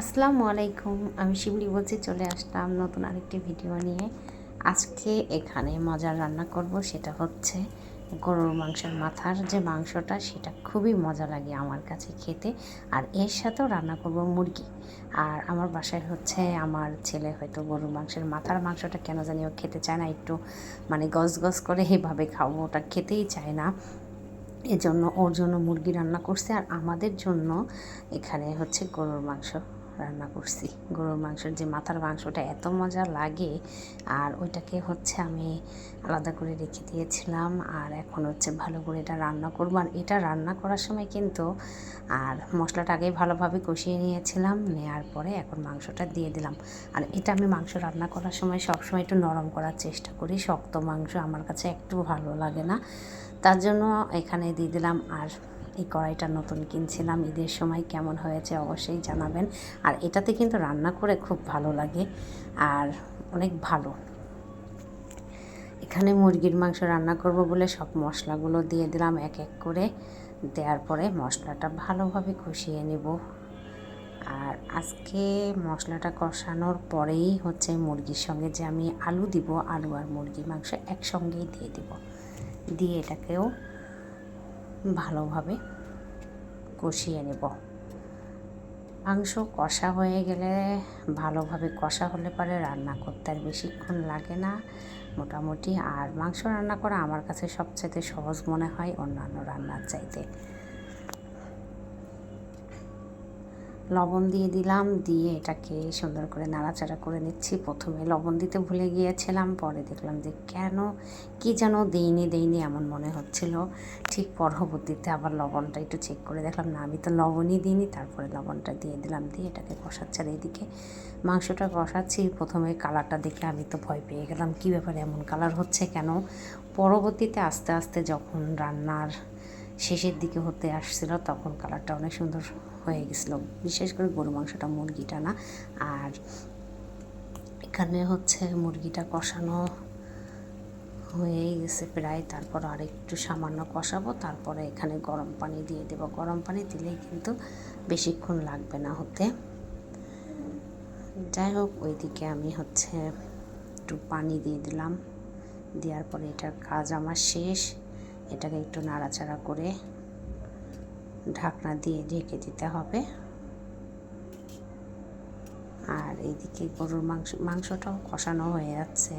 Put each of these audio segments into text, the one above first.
আসসালামু আলাইকুম, আমি শিবলি বলছি চলে আসলাম নতুন আরেকটি ভিডিও নিয়ে। আজকে এখানে মজার রান্না করব, সেটা হচ্ছে গরুর মাংসের মাথার যে মাংসটা, সেটা খুবই মজা লাগে আমার কাছে খেতে। আর এর সাথেও রান্না করব মুরগি। আর আমার বাসায় হচ্ছে আমার ছেলে হয়তো গরুর মাংসের মাথার মাংসটা কেন জানি ও খেতে চায় না, একটু মানে গস গস করে এইভাবে খাব ওটা খেতেই চায় না। এজন্য ওর জন্য মুরগি রান্না করছে, আর আমাদের জন্য এখানে হচ্ছে গরুর মাংস। রান্না করছি। গরুর মাংসের যে মাথার মাংসটা এত মজা লাগে, আর ওইটাকে হচ্ছে আমি আলাদা করে রেখে দিয়েছিলাম, আর এখন হচ্ছে ভালো করে এটা রান্না করব। আর এটা রান্না করার সময় কিন্তু, আর মশলাটা আগে ভালোভাবে কষিয়ে নিয়েছিলাম নেওয়ার পরে এখন মাংসটা দিয়ে দিলাম। আর এটা আমি মাংস রান্না করার সময় সবসময় একটু নরম করার চেষ্টা করি, শক্ত মাংস আমার কাছে একটু ভালো লাগে না। তার জন্য এখানে দিয়ে দিলাম আর এই কড়াইটা নতুন কিনছিলাম, ঈদের সময় কেমন হয়েছে অবশ্যই জানাবেন। আর এটাতে কিন্তু রান্না করে খুব ভালো লাগে আর অনেক ভালো। এখানে মুরগির মাংস রান্না করব বলে সব মশলাগুলো দিয়ে দিলাম এক এক করে। দেওয়ার পরে মশলাটা ভালোভাবে কষিয়ে নেব। আর আজকে মশলাটা কষানোর পরেই হচ্ছে মুরগির সঙ্গে যে আমি আলু দিব, আলু আর মুরগির মাংস একসঙ্গেই দিয়ে দিব। দিয়ে এটাকেও ভালোভাবে কষিয়ে নেব। মাংস কষা হয়ে গেলে ভালোভাবে কষা হলে পরে রান্না করতে আর বেশিক্ষণ লাগে না মোটামুটি। আর মাংস রান্না করা আমার কাছে সবচেয়ে সহজ মনে হয় অন্যান্য রান্নার চাইতে। লবণ দিয়ে দিলাম, দিয়ে এটাকে সুন্দর করে নাড়াচাড়া করে নিচ্ছি। প্রথমে লবণ দিতে ভুলে গিয়েছিলাম, পরে দেখলাম যে কেন, কি যেন দেইনি দেইনি এমন মনে হচ্ছিল। ঠিক পরবর্তীতে আবার লবণটা একটু চেক করে দেখলাম, না, আমি তো লবণই দিইনি। তারপরে লবণটা দিয়ে দিলাম, দিয়ে এটাকে কষাচ্ছে। আর এইদিকে মাংসটা কষাচ্ছি, প্রথমে কালারটা দেখে আমি তো ভয় পেয়ে গেলাম, কী ব্যাপারে এমন কালার হচ্ছে কেন? পরবর্তীতে আস্তে আস্তে যখন রান্নার শেষের দিকে হতে আসছিল, তখন কালারটা অনেক সুন্দর হয়ে গেছিল। বিশেষ করে গরু মাংসটা মুরগিটা না। আর এখানে হচ্ছে মুরগিটা কষানো হয়েই গেছে প্রায়। তারপর আর একটু সামান্য কষাবো। তারপরে এখানে গরম পানি দিয়ে দেবো। গরম পানি দিলেই কিন্তু বেশিক্ষণ লাগবে না হতে। যাই হোক, ওইদিকে আমি হচ্ছে একটু পানি দিয়ে দিলাম। দেওয়ার পরে এটার কাজ আমার শেষ। এটাকে একটু নাড়াচাড়া করে ঢাকনা দিয়ে ঢেকে দিতে হবে। আর এইদিকে গরুর মাংস, মাংসটাও কষানো হয়ে যাচ্ছে।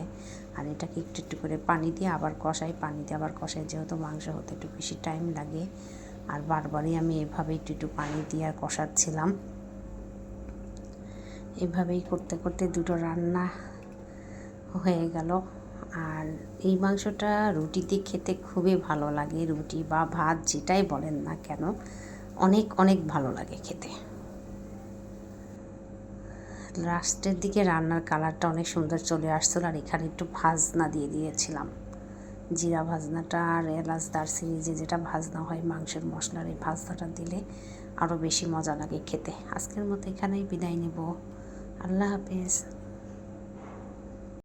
আর এটাকে একটু একটু করে পানি দিয়ে আবার কষাই, পানি দিয়ে আবার কষাই, যেহেতু মাংস হতে একটু বেশি টাইম লাগে। আর বারবারই আমি এভাবে একটু একটু পানি দিয়ে আর কষাচ্ছিলাম। এভাবেই করতে করতে দুটো রান্না হয়ে গেল। আর এই মাংসটা রুটিতে খেতে খুবই ভালো লাগে। রুটি বা ভাত যেটাই বলেন না কেন, অনেক অনেক ভালো লাগে খেতে। লাস্টের দিকে রান্নার কালারটা অনেক সুন্দর চলে আসছিল আর এখানে একটু ভাজনা দিয়ে দিয়েছিলাম। জিরা ভাজনাটা আর এলাচ দারচিনি যে যেটা ভাজনা হয় মাংসের মশলার এই ভাজনাটা দিলে আরও বেশি মজা লাগে খেতে। আজকের মতো এখানেই বিদায় নেব। আল্লাহ হাফিজ।